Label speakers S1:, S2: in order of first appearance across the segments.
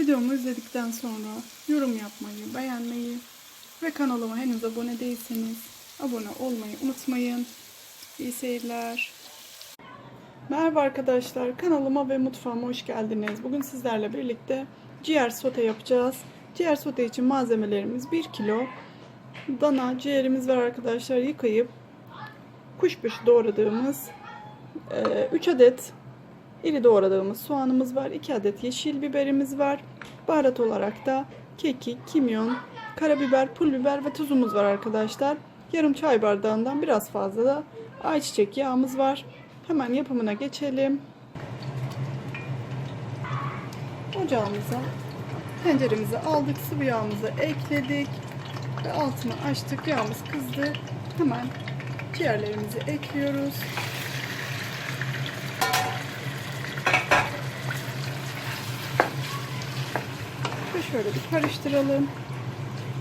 S1: Videomu izledikten sonra yorum yapmayı, beğenmeyi ve kanalıma henüz abone değilseniz abone olmayı unutmayın. İyi seyirler. Merhaba arkadaşlar, kanalıma ve mutfağıma hoş geldiniz. Bugün sizlerle birlikte ciğer sote yapacağız. Ciğer sote için malzemelerimiz 1 kilo dana ciğerimiz var arkadaşlar. Yıkayıp kuşbaşı doğradığımız 3 adet iri doğradığımız soğanımız var. 2 adet yeşil biberimiz var. Baharat olarak da kekik, kimyon, karabiber, pul biber ve tuzumuz var arkadaşlar. Yarım çay bardağından biraz fazla da ayçiçek yağımız var. Hemen yapımına geçelim. Ocağımıza tenceremizi aldık. Sıvı yağımızı ekledik. Ve altını açtık. Yağımız kızdı. Hemen ciğerlerimizi ekliyoruz. Şöyle bir karıştıralım.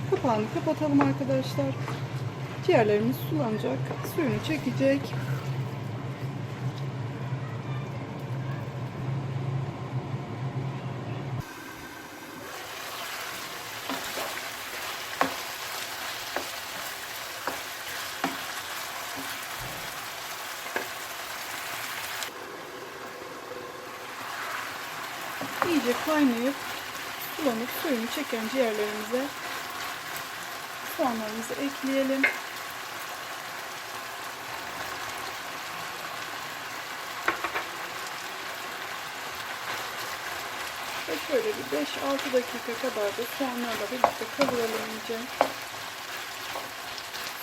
S1: Kapağını kapatalım arkadaşlar. Ciğerlerimiz sulanacak. Suyunu çekecek. iyice kaynayıp sulanıp suyunu çeken ciğerlerimize soğanlarımızı ekleyelim. Ve şöyle bir 5-6 dakika kadar da soğanlarla birlikte kavuralım iyice.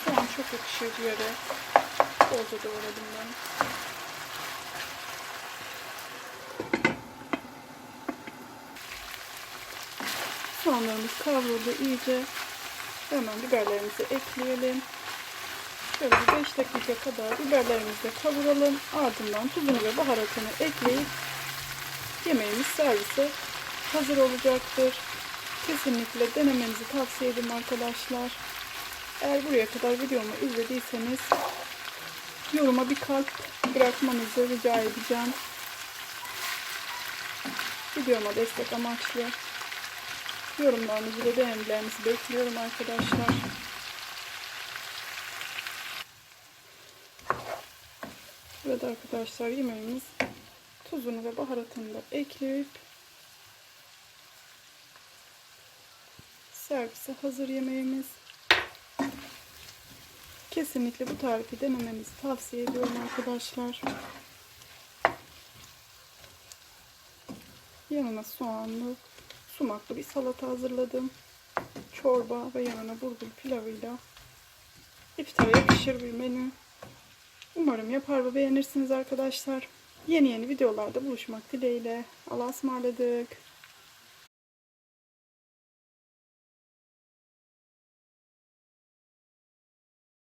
S1: Soğan çok yakışıyor ciğere. Bolca doğradım ben. Soğanlarımız kavruldu iyice. Hemen biberlerimizi ekleyelim. Şöyle bir 5 dakika kadar biberlerimizi de kavuralım. Ardından tuzunu ve baharatını ekleyip yemeğimiz servise hazır olacaktır. Kesinlikle denemenizi tavsiye ederim arkadaşlar. Eğer buraya kadar videomu izlediyseniz yoruma bir kalp bırakmanızı rica edeceğim. Videoma destek amaçlı. Yorumlarınızı ve beğenilerinizi bekliyorum arkadaşlar. Evet arkadaşlar yemeğimiz tuzunu ve baharatını da ekleyip servise hazır yemeğimiz. Kesinlikle bu tarifi denemenizi tavsiye ediyorum arkadaşlar. Yanına soğanlı, sumaklı bir salata hazırladım. Çorba ve yanına bulgur pilavıyla iftara yakışır bir menü. Umarım yapar ve beğenirsiniz arkadaşlar. Yeni yeni videolarda buluşmak dileğiyle. Allah'a ısmarladık.